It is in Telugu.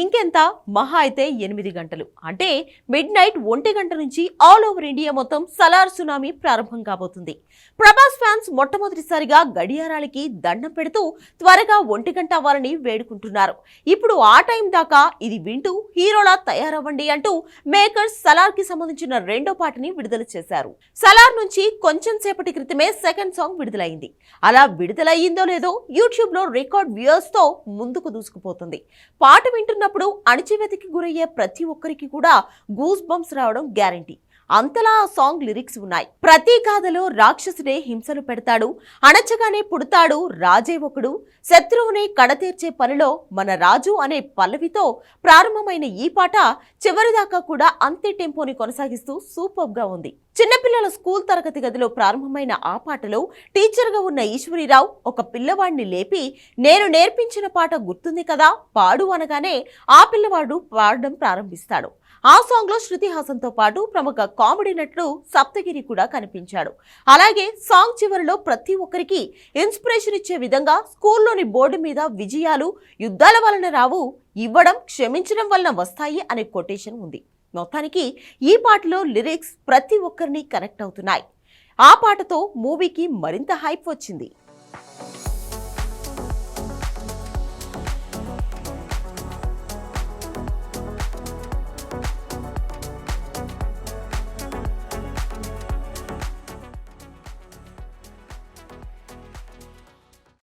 ఇంకెంత? మహా అయితే ఎనిమిది గంటలు. అంటే మిడ్ నైట్ ఒంటి గంట నుంచి ఆల్ ఓవర్ ఇండియా మొత్తం సలార్ సునామీ ప్రారంభం కాబోతుంది. ప్రభాస్ ఫ్యాన్స్ మొట్టమొదటిసారిగా గడియారాలకి దండం పెడుతూ త్వరగా ఒంటి గంట అవ్వాలని వేడుకుంటున్నారు. ఇప్పుడు ఆ టైం దాకా ఇది వింటూ హీరోలా తయారవ్వండి అంటూ మేకర్స్ సలార్కి సంబంధించిన రెండో పాటని విడుదల చేశారు. సలార్ నుంచి కొంచెం సేపటి క్రితమే సెకండ్ సాంగ్ విడుదలైంది. అలా విడుదలయ్యిందో లేదో యూట్యూబ్లో రికార్డ్ వ్యూస్తో ముందుకు దూసుకుపోతుంది. పాట వింటున్న చూస్తున్నప్పుడు అణచివేతకి గురయ్యే ప్రతి ఒక్కరికి కూడా గూస్ బంప్స్ రావడం గ్యారంటీ అంతలా ఆ సాంగ్ లిరిక్స్ ఉన్నాయి. ప్రతి గాథలో రాక్షసుడే హింసలు పెడతాడు అణచగానే పుడతాడు రాజే ఒకడు. శత్రువుని కడతీర్చే పనిలో మన రాజు అనే పల్లవితో ప్రారంభమైన ఈ పాట చివరిదాకా కూడా అంతే టెంపోని కొనసాగిస్తూ సూపర్గా ఉంది. చిన్నపిల్లల స్కూల్ తరగతి గదిలో ప్రారంభమైన ఆ పాటలో టీచర్గా ఉన్న ఈశ్వరీరావు ఒక పిల్లవాడిని లేపి నేను నేర్పించిన పాట గుర్తుంది కదా పాడు అనగానే ఆ పిల్లవాడు పాడడం ప్రారంభిస్తాడు. ఆ సాంగ్లో శృతి హాసన్తో పాటు ప్రముఖ కామెడీ నటుడు సప్తగిరి కూడా కనిపించాడు. అలాగే సాంగ్ చివరిలో ప్రతి ఒక్కరికి ఇన్స్పిరేషన్ ఇచ్చే విధంగా స్కూల్లోని బోర్డు మీద విజయాలు యుద్ధాల వలన రావు ఇవ్వడం క్షమించడం వలన వస్తాయి అనే కొటేషన్ ఉంది. మొత్తానికి ఈ పాటలో లిరిక్స్ ప్రతి ఒక్కరిని కనెక్ట్ అవుతున్నాయి. ఆ పాటతో మూవీకి మరింత హైప్ వచ్చింది.